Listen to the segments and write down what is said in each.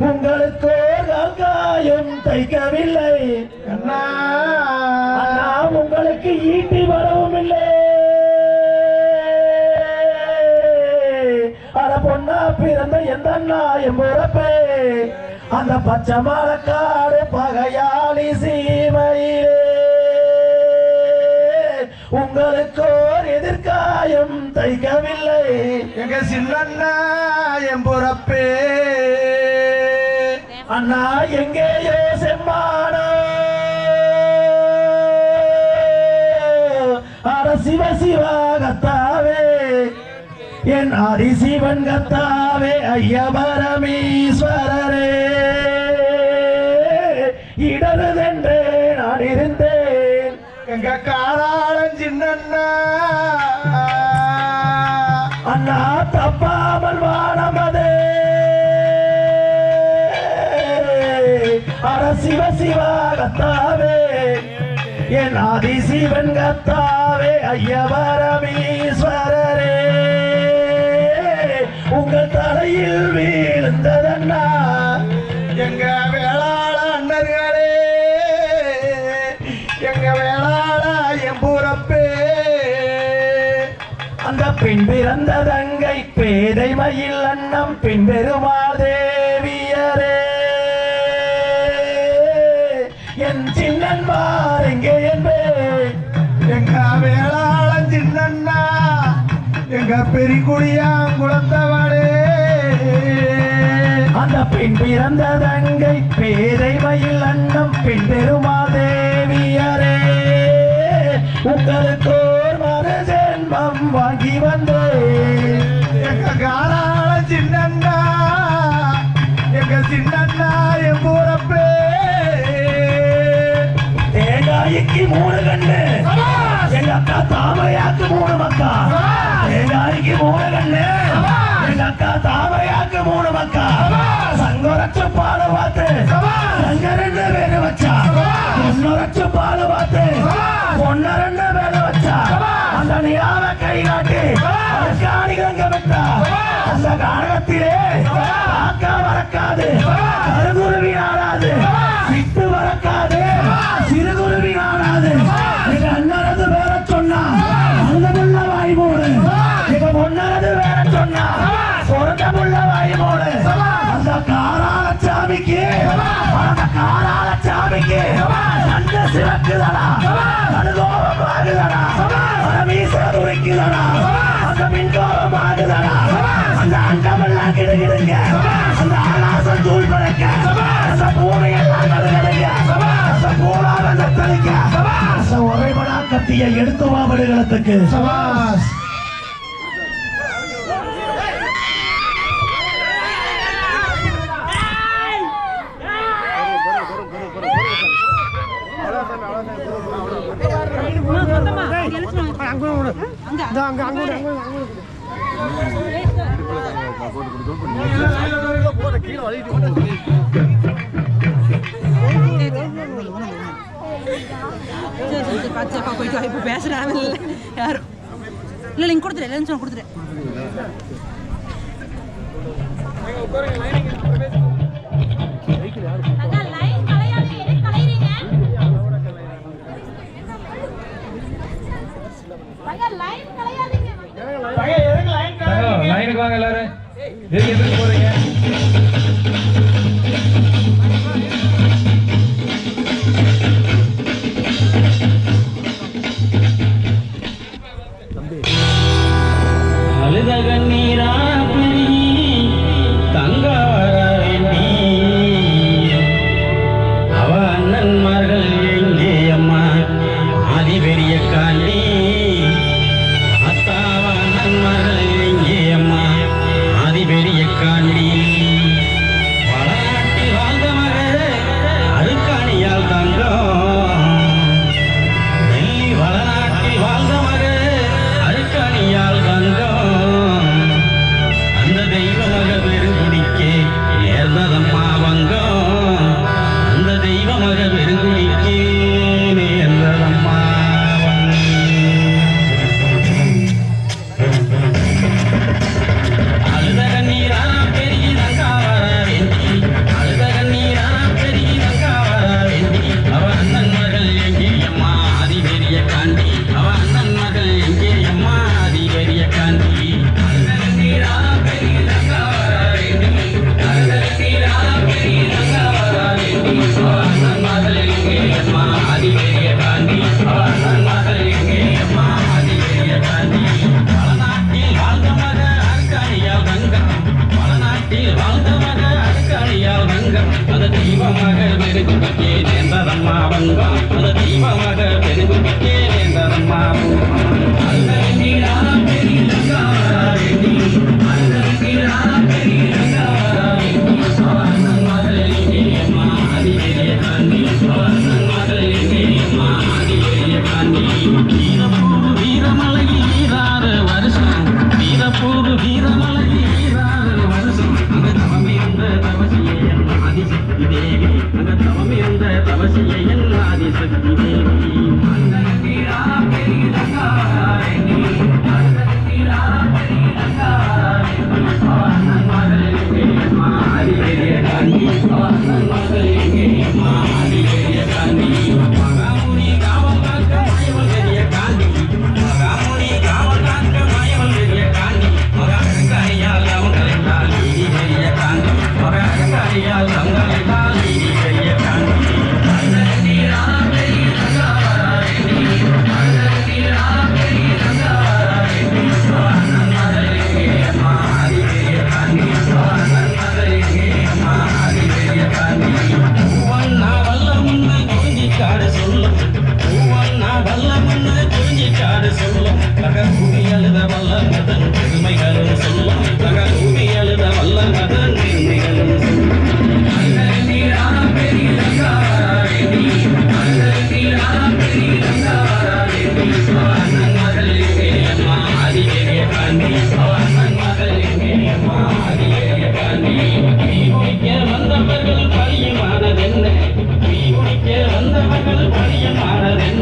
உங்களுக்கு காயம் தைக்கவில்லை. அண்ணா. உங்களுக்கு ஈட்டி வரவும் இல்லை. அட பொண்ணா பிறந்த எந்த அண்ணா பிறப்பே அந்த பச்சை மரக்காடு பகையாளி சீமையிலே உங்களுக்கு ஓர் எதிர்காயம் தைக்கவில்லை எங்க சின்னண்ணா என் பொறப்பே. அண்ணா எங்கேயோ செம்மானோ? அட சிவ சிவா கத்தாவே என் ஆதிசிவன் கத்தாவே ஐயபரமீஸ்வரரே. எங்க காராளம் சின்னண்ணா. அண்ணா தப்பாமல் வானமதே அட சிவ சிவா கத்தாவே என் ஆதி சிவன் கத்தாவே ஐயவரமீஸ்வரரே. பின் பிறந்த தங்கை பேதை மயில் அன்னம் பின் பெருமாதேவியரே என் சின்னன்மார் எங்கே என்பே? எங்க வேளாளன் சின்னண்ணா எங்க பெரிகுடியா குளத்தவளே அந்த பின் பிறந்த தங்கை பேதை மயில் அன்னம் பின் பெருமாதேவியரே உங்களுக்கு சின்னண்ணா என் பொறப்பே தேங்காய்க்கு மூணு கண்ணு. எங்க அக்கா தாமரையாக்கு மூணு மக்கா. தேங்காய்க்கு மூணு கண்ணு. எங்க அக்கா தாமரையாக்கு மூணு மக்கா. சங்கரச்சு பாடு கை காட்டி காணிகங்க விட்டா அந்த காரகத்திலே காக்கா வரக்காது கருகுருவி ஆடாது விட்டு வரக்காது சிறுகுருவி ஆடாது எங்க அண்ணனது வேற சொன்னா அந்த முள்ள வாய் மூடு. எங்க பொண்ணனது வேற சொன்னா அந்த அண்டமெல்லாம் அந்த ஆகாசம் தூள் பழக்க அந்த பூனையெல்லாம் கடுகடுங்க அந்த போராட தத்தளிக்க அந்த உரைபடா எடுத்து வா விடுகளத்துக்கு சபாஸ் இல்லை யாரும் இல்லை இல்லை இங்கே கொடுத்துரு இல்லைன்னு சொன்ன கொடுத்துரு எல்லாரும் எதுக்கு எதுக்கு போறீங்க மத தீபமாக மெருகு பற்றி நேர்ந்ததம்மா வந்தோம் மத தீபமாக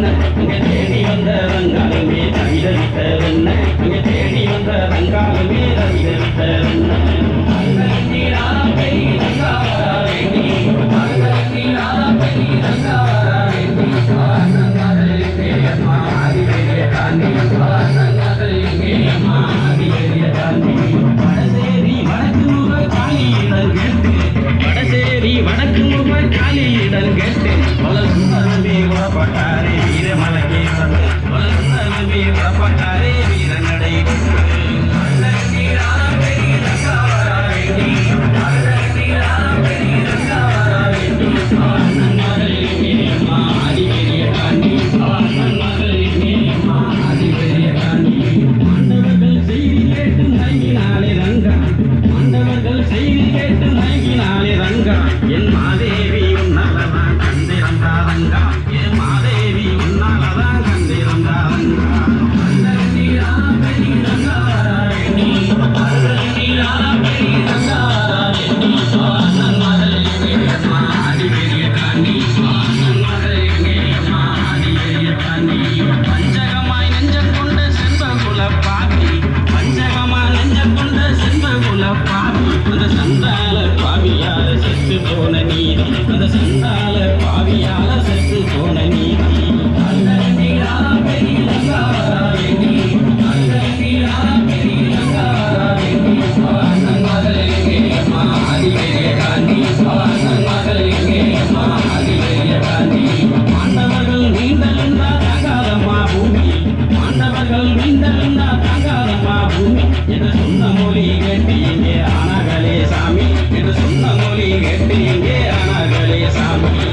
வந்தவன் அங்கே தேடி வந்தவன் காலமே தவிதவித்தவன். அங்கே தேடி வந்தவன் காலமே என்ன சொன்ன மொழி கேட்டீங்க அனாகலே சாமி. என்ன சொன்ன மொழி கேட்டீங்க அனாகலே சாமி.